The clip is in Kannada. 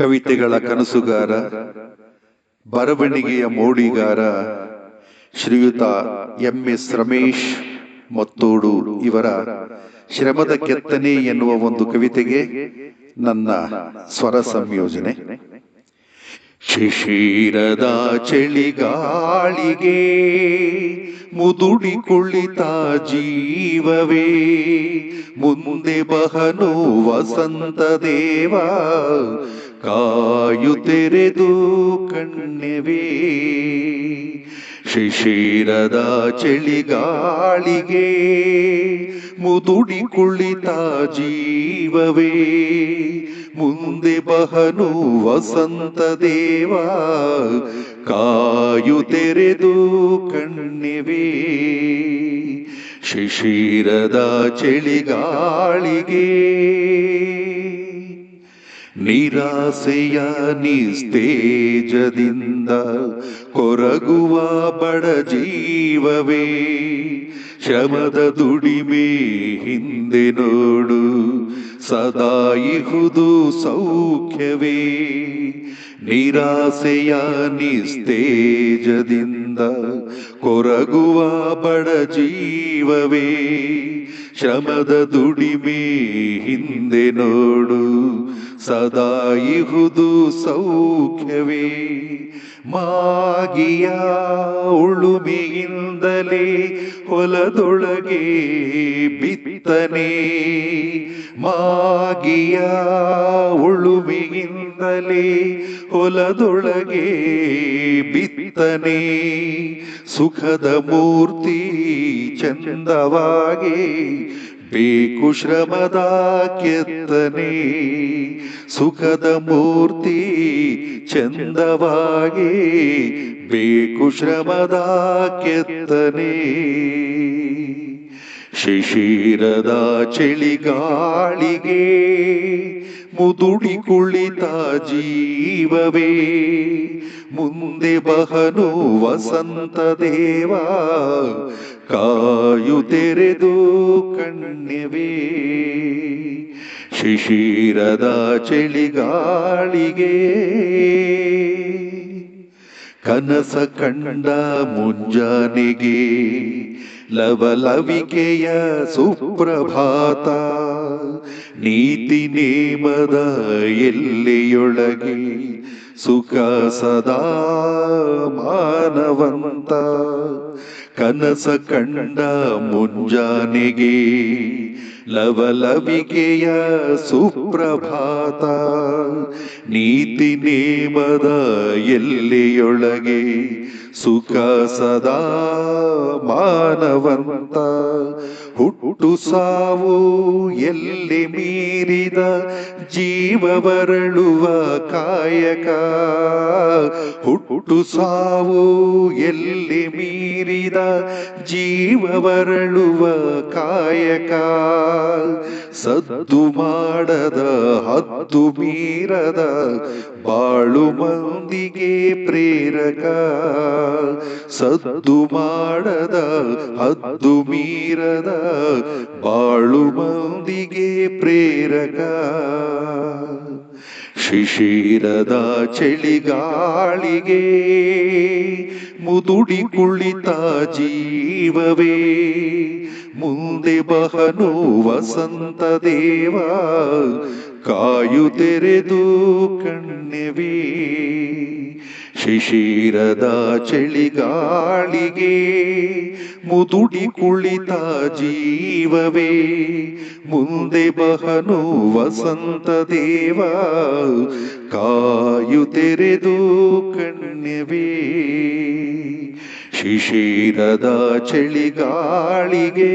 ಕವಿತೆಗಳ ಕನಸುಗಾರ ಬರವಣಿಗೆಯ ಮೋಡಿಗಾರ ಶ್ರೀಯುತ ಎಂ. ಎಸ್. ರಮೇಶ್ ಮತ್ತೋಡು ಇವರ ಶ್ರಮದ ಕೆತ್ತನೆ ಎನ್ನುವ ಒಂದು ಕವಿತೆಗೆ ನನ್ನ ಸ್ವರ ಸಂಯೋಜನೆ. ಶಿಶಿರದ ಚಳಿಗಾಳಿಗೆ ಮುದುಡಿ ಕುಳಿತ ಜೀವವೇ ಮುಂದೆ ಬಹನು ವಸಂತ ದೇವ ಕಾಯುತೆರೆದು ಕಣ್ಣೆವೇ. ಶಿಶಿರದ ಚಳಿಗಾಳಿಗೆ ಮುದುಡಿ ಕುಳಿತ ಜೀವವೇ. ಮುಂದೆ ಬಹನು ವಸಂತ ದೇವ ಕಾಯುತೆರೆದು ಕಣ್ಣಿವೆ. ಶಿಶಿರದ ಚಳಿಗಾಳಿಗೆ ನಿರಾಸೆಯ ನಿಸ್ತೇಜದಿಂದ ಕೊರಗುವ ಬಡ ಜೀವವೇ, ಶ್ರಮದ ದುಡಿಮೆ ಹಿಂದೆ ನೋಡು, ಸದಾ ಇಹುದು ಸೌಖ್ಯವೇ. ನಿರಾಸೆಯ ನಿಸ್ತೇಜದಿಂದ ಕೊರಗುವ ಬಡ ಜೀವವೇ, ಶ್ರಮದ ದುಡಿಮೆ ಹಿಂದೆ ನೋಡು ಸದಾ ಇಹುದು ಸೌಖ್ಯವೇ. ಮಾಗಿಯ ಉಳುಮೆಯಿಂದಲೇ ಹೊಲದೊಳಗೆ ಬಿತ್ತನೆ. ಮಾಗಿಯ ಉಳುಮೆಯಿಂದಲೇ ಹೊಲದೊಳಗೆ ಬಿತ್ತನೆ. ಸುಖದ ಮೂರ್ತಿ ಚಂದವಾಗಿ ಬೇಕು ಶ್ರಮದ ಕೆತ್ತನೆ, ಸುಖದ ಮೂರ್ತಿ ಚಂದವಾಗಿ ಬೇಕು ಶ್ರಮದ ಕೆತ್ತನೆ. ಶಿಶಿರದ ಚಳಿಗಾಳಿಗೆ ಮುದುಡಿ ಕುಳಿತ ಜೀವವೇ. ಮುಂದೆ ಬಹನು ವಸಂತ ದೇವ ಕಾಯುತೆರೆದು ಕಣ್ಣಿವೆ. ಶಿಶಿರದ ಚಳಿಗಾಳಿಗೆ ಕನಸ ಕಂಡ ಮುಂಜಾನೆಗೆ ಲವಲವಿಕೆಯ ಸುಪ್ರಭಾತ, ನೀತಿ ನೇಮದ ಎಲ್ಲೆಯೊಳಗೆ ಸುಖ ಸದಾ ಮಾನವಂತ. ಕನಸ ಕಂಡ ಮುಂಜಾನೆಗೆ ಲವಲವಿಕೆಯ ಸುಪ್ರಭಾತ, ನೀತಿ ನೇಮದ ಎಲ್ಲಿಯೊಳಗೆ? ಸುಖ ಸದಾ ಮಾನವಂತ, ಹುಟ್ಟು ಸಾವು ಎಲ್ಲಿ ಮೀರಿದ? ಜೀವ ಬರಳುವ ಕಾಯಕ, ಹುಟ್ಟು ಸಾವು ಎಲ್ಲಿ ಮೀರಿದ? ಜೀವ ಬರಳುವ ಕಾಯಕ. ಸದ್ದು ಮಾಡದ ಹತ್ತು ಮೀರದ ಬಾಳು ಮಂದಿಗೆ ಪ್ರೇರಕ. ಸದ್ದು ಮಾಡದ ಹದ್ದು ಮೀರದ ಬಾಳು ಮಂದಿಗೆ ಪ್ರೇರಕ. ಶಿಶಿರದ ಚಳಿಗಾಳಿಗೆ ಮುದುಡಿ ಕುಳಿತ ಜೀವವೇ. ಮುಂದೆ ಬಹನು ವಸಂತ ದೇವ ಕಾಯು ತೆರೆದು ಕಣ್ಣಿವೆ ಶಿಶಿರದ ಚಳಿಗಾಳಿಗೆ ಮುದುಡಿ ಕುಳಿತ ಜೀವವೇ ಮುಂದೆ ಬಹನು ವಸಂತ ದೇವ ಕಾಯು ತೆರೆದು ಕಣ್ಯವೇ. ಶಿಶಿರದ ಚಳಿಗಾಳಿಗೆ